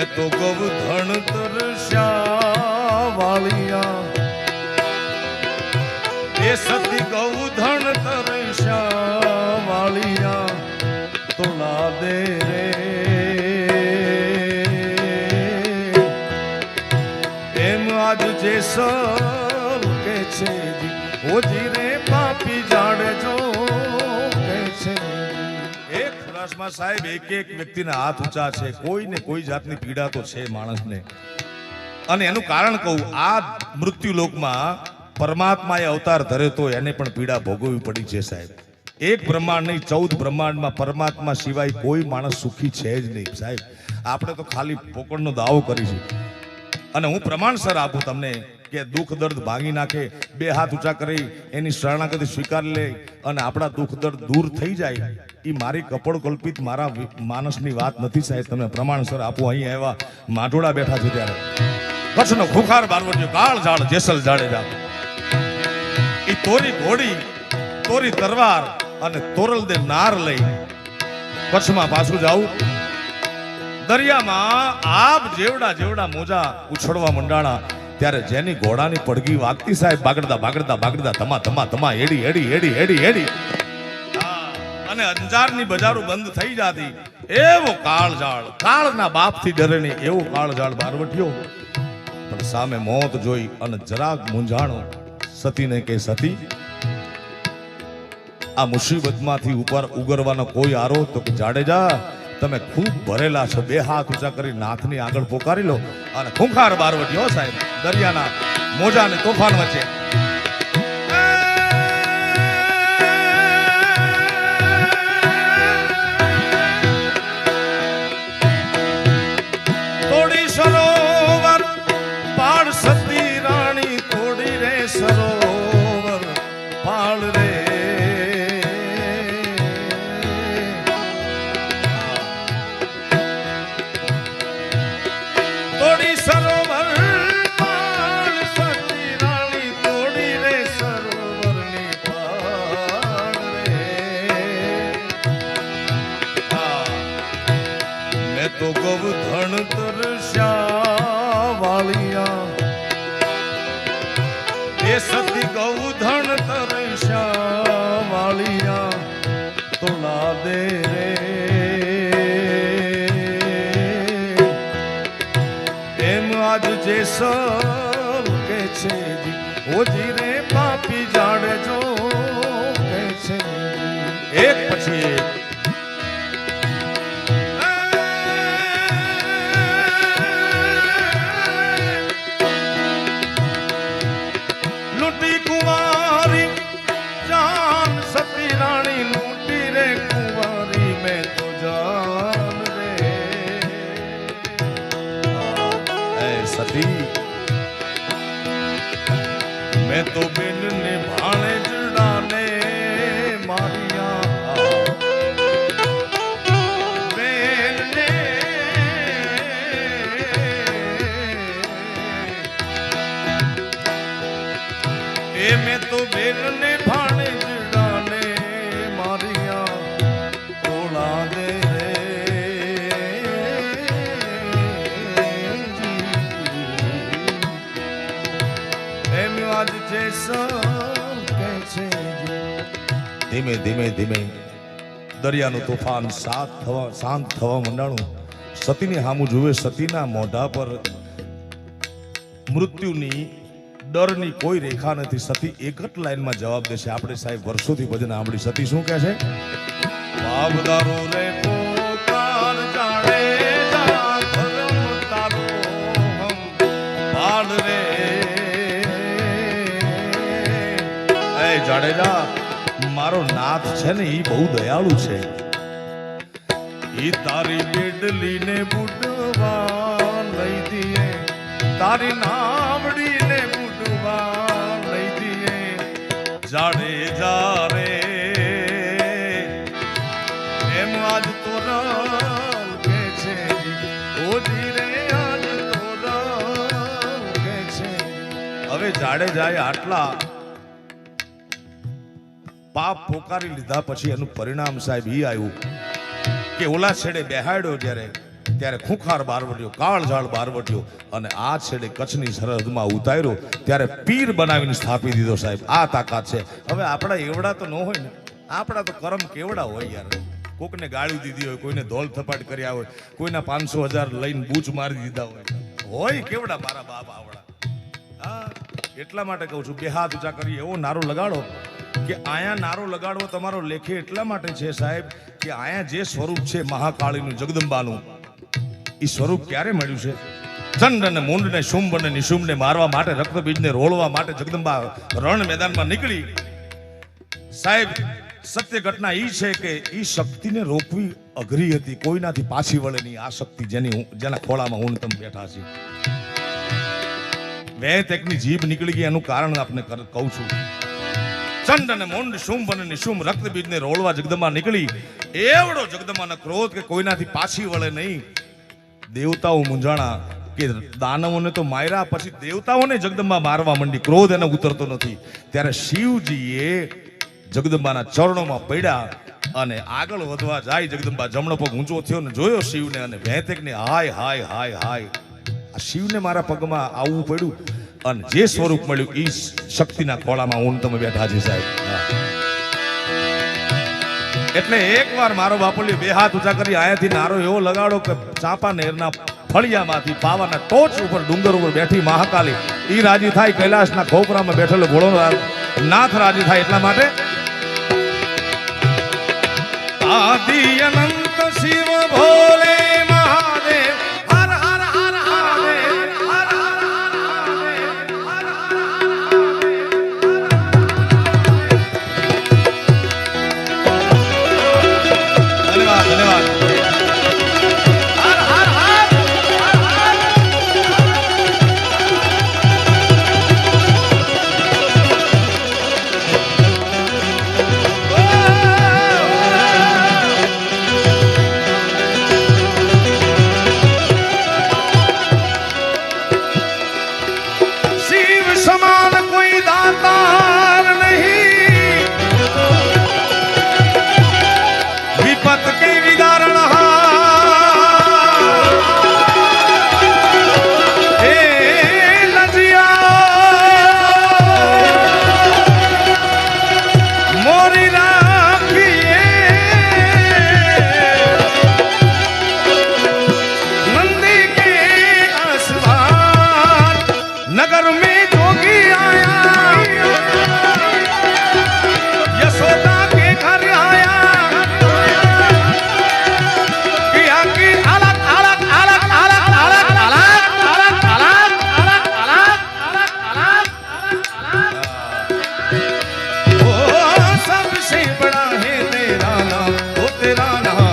મેં તો ગૌધણ તરસ્યા વાલિયા એ સતી ગૌધણ તરસ્યા વાલિયા તોલા દે રે. એમ આજ જેસલ કે છે જી, ઓજી રે પાપી જાણે જો એક સાહેબ, એક એક વ્યક્તિના હાથ ઊંચા છે. કોઈ ને કોઈ જાતની પીડા તો છે માણસને. અને એનું કારણ કહું, આ મૃત્યુ લોકમાં પરમાત્માએ અવતાર ધરે તો એને પણ પીડા ભોગવવી પડી છે સાહેબ. એક બ્રહ્માંડ નહીં, ચૌદ બ્રહ્માંડમાં પરમાત્મા સિવાય કોઈ માણસ સુખી છે જ નહીં સાહેબ. આપણે તો ખાલી પોકળનો દાવો કરીશું. અને હું પ્રમાણસર આપું તમને કે દુઃખ દર્દ ભાંગી નાખે, બે હાથ ઊંચા કરી, એની શરણાગતિ સ્વીકારી લે અને આપણા દુઃખ દર્દ દૂર થઈ જાય એ મારી કપડ કલ્પિત મારા માણસની વાત નથી સાહેબ. તમે પ્રમાણસર આપો, અહીં આવ્યા માટોડા બેઠા છે ત્યારે. કચ્છનો ખુખાર બારવટીયો કાળ ઝાડ, જેસલ જાડેજા. એ તોરી ઘોડી, તોરી તરવાર અને તોરલ દે નાર લઈ કચ્છમાં પાછું જાવું દરિયામાં આબ જેવડા જેવડા મોજા ઉછળવા મંડાણા ત્યારે જેની ઘોડાની પડગી વાગતી સાહેબ બાગડતા બાગડતા બાગડતા ધમા ધમા ધમા, એડી એડી એડી એડી એડી. અને અંજારની બજારો બંધ થઈ જાતી. એવો કાળઝાળ, કાળના બાપથી ડરે નહીં એવો કાળઝાળ બારવટ્યો. પણ સામે મોત જોઈ અને જરાક મૂંઝાણો સતીને કે સતી, આ મુસીબતમાંથી ઉપર ઉગરવાનો કોઈ આરો તો કે જાડેજા તમે ખૂબ ભરેલા છો. બે હાથ ઊંચા કરી નાથની આગળ પોકારી લો. અને ખૂંખાર બારવટી હો સાહેબ. દરિયાના મોજા અને તોફાન વચ્ચે. મેં ધણ ગૌધણ તરસ્યા વાલિયા એ સતી ગૌધણ તરસ્યા વાલિયા તોલા દે રે. એમ આજ જેસલ કે છે જી ઓજી રે પાપી જાડજો કે છે જી. એક પછી સતી મેં તો બિન ધીમે ધીમે દરિયાનું તોફાન સાત થવા શાંત થવા મંડાણું. સતીની સામું જુએ, સતીના મોઢા પર મૃત્યુની ડરની કોઈ રેખા નથી. સતી એક જ લાઈનમાં જવાબ દેશે. આપણે સાહેબ વર્ષોથી ભજન આપણી સતી શું કહે છે? બાબદારો રે પોકાર જાણે જા ધર્મ તારો નાથ છે ને એ બહુ દયાળુ છે. એ તારી બેડલીને બુડવા લઈ દીએ. તારી નાવડીને બુડવા લઈ દીએ. જાડે જારે એમ આજ તો હવે જાડે જાય આટલા પાપ પોકારી લીધા પછી એનું પરિણામ સાહેબ એ આવ્યું કે ઓલા છેડે બેહાડ્યો જ્યારે, ત્યારે ખૂંખાર બારવટીયો કાળઝાળ બારવટ્યો અને આ છેડે કચ્છની સરહદમાં ઉતાર્યો, ત્યારે પીર બનાવીને સ્થાપી દીધો સાહેબ. આ તાકાત છે. હવે આપણા એવડા તો ન હોય ને, આપણા તો કરમ કેવડા હોય યાર. કોકને ગાળી દીધી હોય, કોઈને ધોલ થપાટ કર્યા હોય, કોઈના પાંચસો હજાર લઈને બૂચ મારી દીધા હોય. હોય કેવડા મારા બાપ આવડા? હા, એટલા માટે કહું છું બે હાથ ઊંચા કરી, એવો નારો લગાડો. કે આયા નારો લગાડવો તમારો લેખે એટલા માટે છે સાહેબ કે આયા જે સ્વરૂપ છે મહાકાળીનું, જગદંબાનું એ સ્વરૂપ ક્યારે મળ્યું છે? ચંડ અને મુંડ ને શુંભ અને નિશુંભને મારવા માટે, રક્તબીજને રોળવા માટે જગદંબા રણ મેદાનમાં નીકળી. સાહેબ, સત્ય ઘટના એ છે કે એ શક્તિને રોકવી અઘરી હતી. કોઈનાથી પાછી વળે નહીં આ શક્તિ જેની જેના ખોળામાં હું તમે બેઠા છે વેત એકની જીભ નીકળી ગઈ એનું કારણ આપને કહું છું. ચંડ અને મુંડ શુંભ અને નિશુંભ રક્તબીજને રોળવા જગદંબા નીકળી. એવડો જગદંબાનો ક્રોધ કે કોઈનાથી પાછી વળે નહીં. દેવતાઓ મૂંઝાણા કે દાનવોને તો માર્યા પછી દેવતાઓને જગદંબા મારવા માંડી. ક્રોધ એને ઉતરતો નથી. ત્યારે શિવજીએ જગદંબાના ચરણોમાં પડ્યા અને આગળ વધવા જાય જગદંબા જમણો પગ ઊંચો થયો ને જોયો શિવને અને વહેતેકને હાય હાય હાય હાય. આ શિવને મારા પગમાં આવવું પડ્યું. અને જે સ્વરૂપ મળ્યું એ શક્તિના ખોળામાં હું તમે બેઠા છે સાહેબ. એટલે એકવાર મારો બાપુલી બે હાથ ઊંચા કરી આયાથી નારો એવો લગાડો કે ચાંપા નેરના ફળિયામાંથી પાવાના ટોચ ઉપર, ડુંગર ઉપર બેઠી મહાકાલી એ રાજી થાય કૈલાસના ખોપરામાં બેઠેલો ઘોડો નાથ રાજી થાય એટલા માટે આદિ અનંત શિવ ભોલે तेरा नाम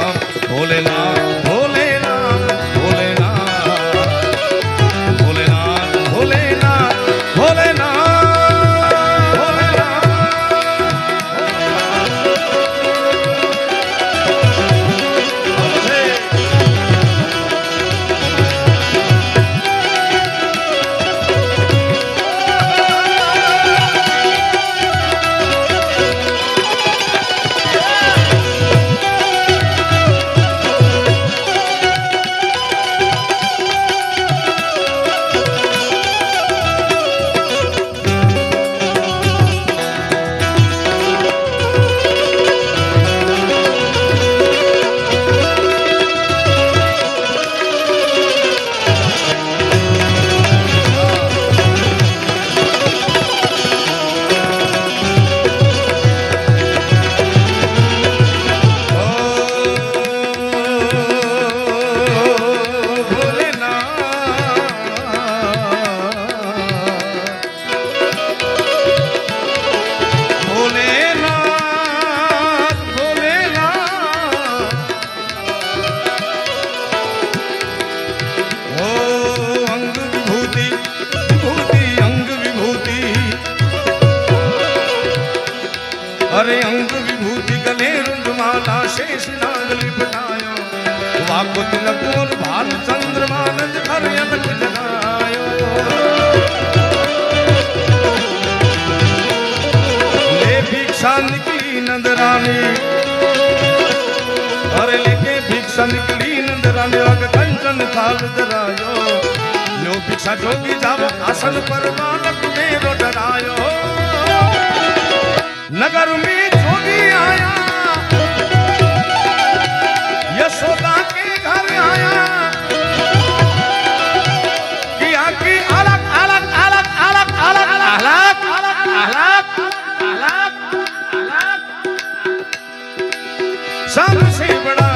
કરે અંગ વિભૂતિ ગલે રૂંધમાલા શેષ નાગ લિપટાયો વાકુત નકુલ ભાલ ચંદ્રમાનંદ કરે અનક જનાયો લે ભિક્ષા નીકળી નંદરાની અરે લેકે ભિક્ષા નીકળી નંદરાની અગ કંચન થાલ ધરાયો લો ભિક્ષા જોગી જાવ આસન પર બાલક મેરો ડરાયો नगर में जोगी आया यशोदा के घर आया किया अलग अलग अलग अलग अलग अलग अलग अलग अलग सबसे बड़ा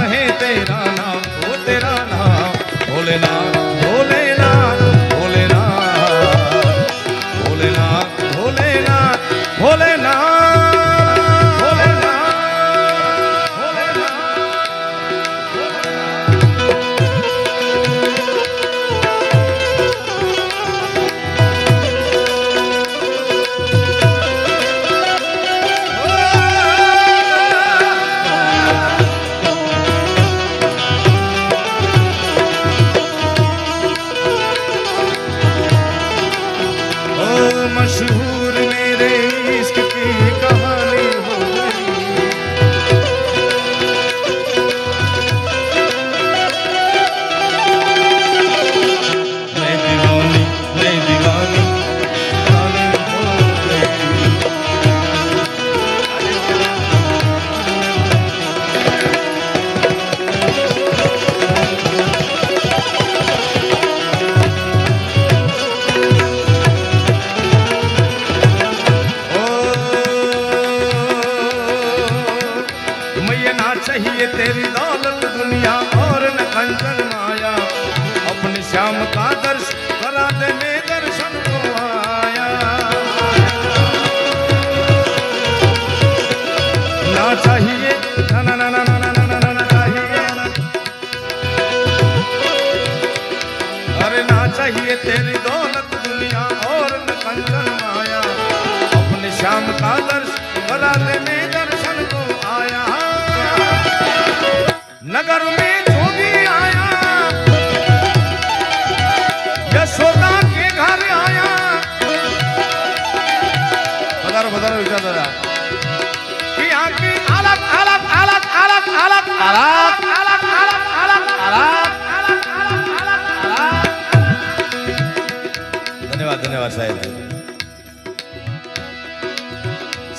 ધન્યવાદ ધન્યવાદ સાહેબ.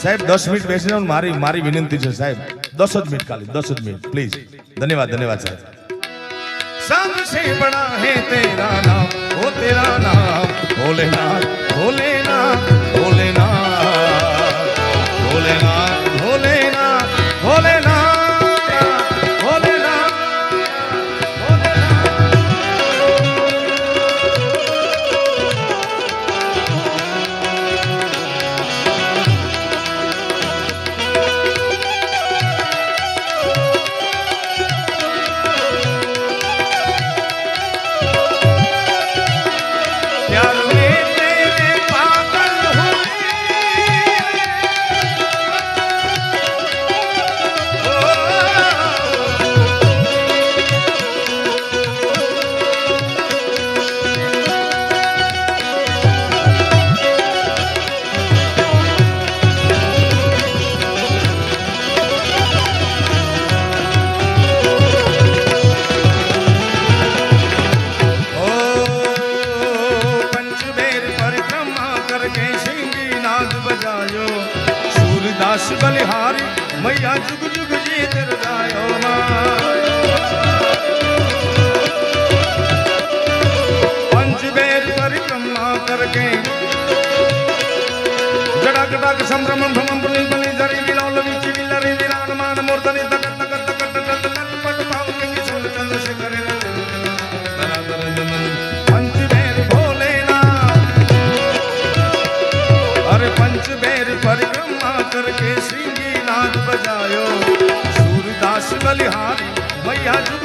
સાહેબ, દસ મિનિટ બેસીને મારી મારી વિનંતી છે સાહેબ. દસ જ મિનિટ ખાલી, દસ જ મિનિટ પ્લીઝ ધન્યવાદ ધન્યવાદ સાહેબ. ભોલેનાથ ભોલેનાથ ભોલેનાથ ભોલેનાથ. કટાક સંભ્રમણ ભ્રમણ પુલિલ બલિલ ધરી વિલોલ વિચિ વિલરી વિરાણમાન મૂર્ધની તક તક તક તક તક પટ ભાવ કિંગ સુલ ચંદ્રશેખર સિંગી નાદ બજાયો. સૂરદાસ બલિહારી મૈયા